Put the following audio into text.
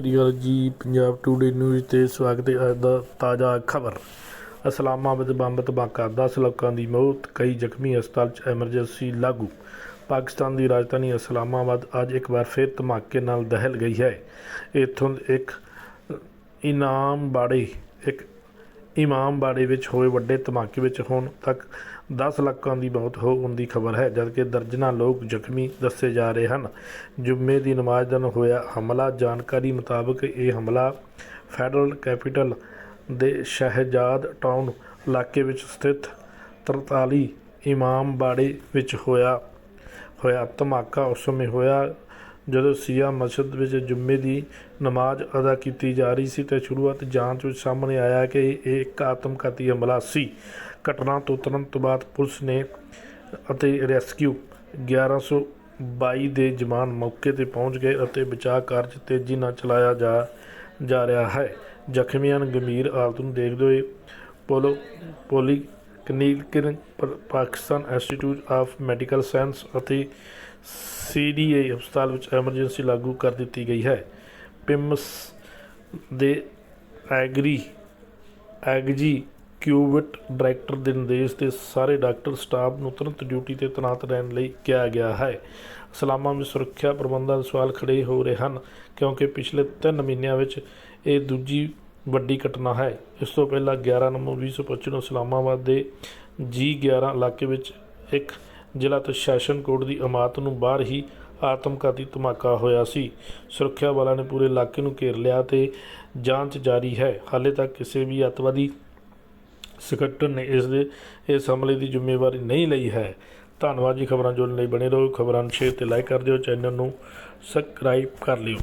ਸ੍ਰੀ ਅਕਾਲ ਜੀ Punjab today news ਤੇ ਸਵਾਗਤ ਹੈ ਅੱਜ ਦਾ ਤਾਜ਼ਾ ਖਬਰ। ਇਸਲਾਮਾਬਾਦ ਬੰਬ ਧਮਾਕਾ 10 ਲੋਕਾਂ ਦੀ ਮੌਤ, ਕਈ ਜ਼ਖਮੀ ਹਸਪਤਾਲ 'ਚ ਐਮਰਜੈਂਸੀ ਲਾਗੂ। ਪਾਕਿਸਤਾਨ ਦੀ ਰਾਜਧਾਨੀ ਇਸਲਾਮਾਬਾਦ ਅੱਜ ਇੱਕ ਵਾਰ ਫਿਰ ਧਮਾਕੇ ਨਾਲ ਦਹਿਲ ਗਈ ਹੈ। ਇੱਥੋਂ ਇੱਕ ਇਨਾਮ ਬਾੜੇ, ਇੱਕ ਇਮਾਮਬਾੜੇ ਵਿੱਚ ਹੋਏ ਵੱਡੇ ਧਮਾਕੇ ਵਿੱਚ ਹੁਣ ਤੱਕ 10 ਲੱਖਾਂ ਦੀ ਮੌਤ ਹੋਣ ਦੀ ਖਬਰ ਹੈ, ਜਦਕਿ ਦਰਜਨਾਂ ਲੋਕ ਜ਼ਖਮੀ ਦੱਸੇ ਜਾ ਰਹੇ ਹਨ। ਜੁਮੇ ਦੀ ਨਮਾਜ਼ ਦੌਰਾਨ ਹੋਇਆ ਹਮਲਾ, ਜਾਣਕਾਰੀ ਮੁਤਾਬਕ ਇਹ ਹਮਲਾ ਫੈਡਰਲ ਕੈਪੀਟਲ ਦੇ ਸ਼ਹਿਜਾਦ ਟਾਊਨ ਇਲਾਕੇ ਵਿੱਚ ਸਥਿਤ 43 ਇਮਾਮਬਾੜੇ ਵਿੱਚ ਹੋਇਆ ਹੋਇਆ ਧਮਾਕਾ। ਉਸ ਸਮੇਂ ਹੋਇਆ ਜਦੋਂ ਸੀਆ ਮਸਜਿਦ ਵਿੱਚ ਜੁਮੇ ਦੀ ਨਮਾਜ਼ ਅਦਾ ਕੀਤੀ ਜਾ ਰਹੀ ਸੀ ਤਾਂ ਸ਼ੁਰੂਆਤ ਜਾਂਚ ਵਿੱਚ ਸਾਹਮਣੇ ਆਇਆ ਕਿ ਇਹ ਇੱਕ ਆਤਮਘਾਤੀ ਹਮਲਾ ਸੀ। ਘਟਨਾ ਤੋਂ ਤੁਰੰਤ ਬਾਅਦ ਪੁਲਿਸ ਨੇ ਅਤੇ ਰੈਸਕਿਊ 1122 ਦੇ ਜਵਾਨ ਮੌਕੇ ਤੇ ਪਹੁੰਚ ਗਏ ਅਤੇ ਬਚਾਅ ਕਾਰਜ ਤੇਜ਼ੀ ਨਾਲ ਚਲਾਇਆ ਜਾ ਜਾ ਰਿਹਾ ਹੈ। ਜ਼ਖਮੀਆਂ ਨੂੰ ਗੰਭੀਰ ਹਾਲਤ ਨੂੰ ਦੇਖਦੇ ਹੋਏ polo, poly clinic Pakistan institute of medical science ਅਤੇ ਸੀਡੀਏ ਹਸਪਤਾਲ ਵਿੱਚ ਐਮਰਜੈਂਸੀ ਲਾਗੂ ਕਰ ਦਿੱਤੀ ਗਈ ਹੈ। ਪਿਮਸ ਦੇ ਐਗਰੀ, ਐਗਜੀ ਕਿਊਵਿਟ ਡਾਇਰੈਕਟਰ ਦੇ ਨਿਰਦੇਸ਼ ਤੇ ਸਾਰੇ ਡਾਕਟਰ ਸਟਾਫ ਨੂੰ ਤੁਰੰਤ ਡਿਊਟੀ ਤੇ ਤੈਨਾਤ ਰਹਿਣ ਲਈ ਕਿਹਾ ਗਿਆ ਹੈ। ਇਸਲਾਮਾਬਾਦ ਵਿੱਚ ਸੁਰੱਖਿਆ ਪ੍ਰਬੰਧਾਂ ਦੇ ਸਵਾਲ ਖੜੇ ਹੋ ਰਹੇ ਹਨ, ਕਿਉਂਕਿ ਪਿਛਲੇ 3 ਮਹੀਨਿਆਂ ਵਿੱਚ ਇਹ ਦੂਜੀ ਵੱਡੀ ਘਟਨਾ ਹੈ। ਇਸ ਤੋਂ ਪਹਿਲਾਂ 11 ਨਵੰਬਰ 2025 ਨੂੰ ਇਸਲਾਮਾਬਾਦ ਦੇ ਜੀ 11 ਇਲਾਕੇ ਵਿੱਚ ਇੱਕ ਜ਼ਿਲ੍ਹਾ ਤੇ ਸੈਸ਼ਨ ਕੋਰਟ ਦੀ ਇਮਾਰਤ ਨੂੰ ਬਾਹਰ ਹੀ ਆਤਮਘਾਤੀ ਧਮਾਕਾ ਹੋਇਆ ਸੀ। ਸੁਰੱਖਿਆ ਬਲਾਂ ਨੇ ਪੂਰੇ ਇਲਾਕੇ ਨੂੰ ਘੇਰ ਲਿਆ ਤੇ ਜਾਂਚ ਜਾਰੀ ਹੈ। ਹਾਲੇ ਤੱਕ ਕਿਸੇ ਵੀ ਅੱਤਵਾਦੀ ਸੰਗਠਨ ਨੇ ਇਸ ਦੇ ਇਸ ਹਮਲੇ ਦੀ ਜ਼ਿੰਮੇਵਾਰੀ ਨਹੀਂ ਲਈ ਹੈ। ਧੰਨਵਾਦ ਜੀ ਖਬਰਾਂ ਜੁੜਨ ਲਈ ਬਣੇ ਰਹੋ। ਖਬਰਾਂ ਨੂੰ ਸ਼ੇਅਰ ਤੇ ਲਾਈਕ ਕਰ ਦਿਓ। ਚੈਨਲ ਨੂੰ ਸਬਸਕ੍ਰਾਈਬ ਕਰ ਲਿਓ।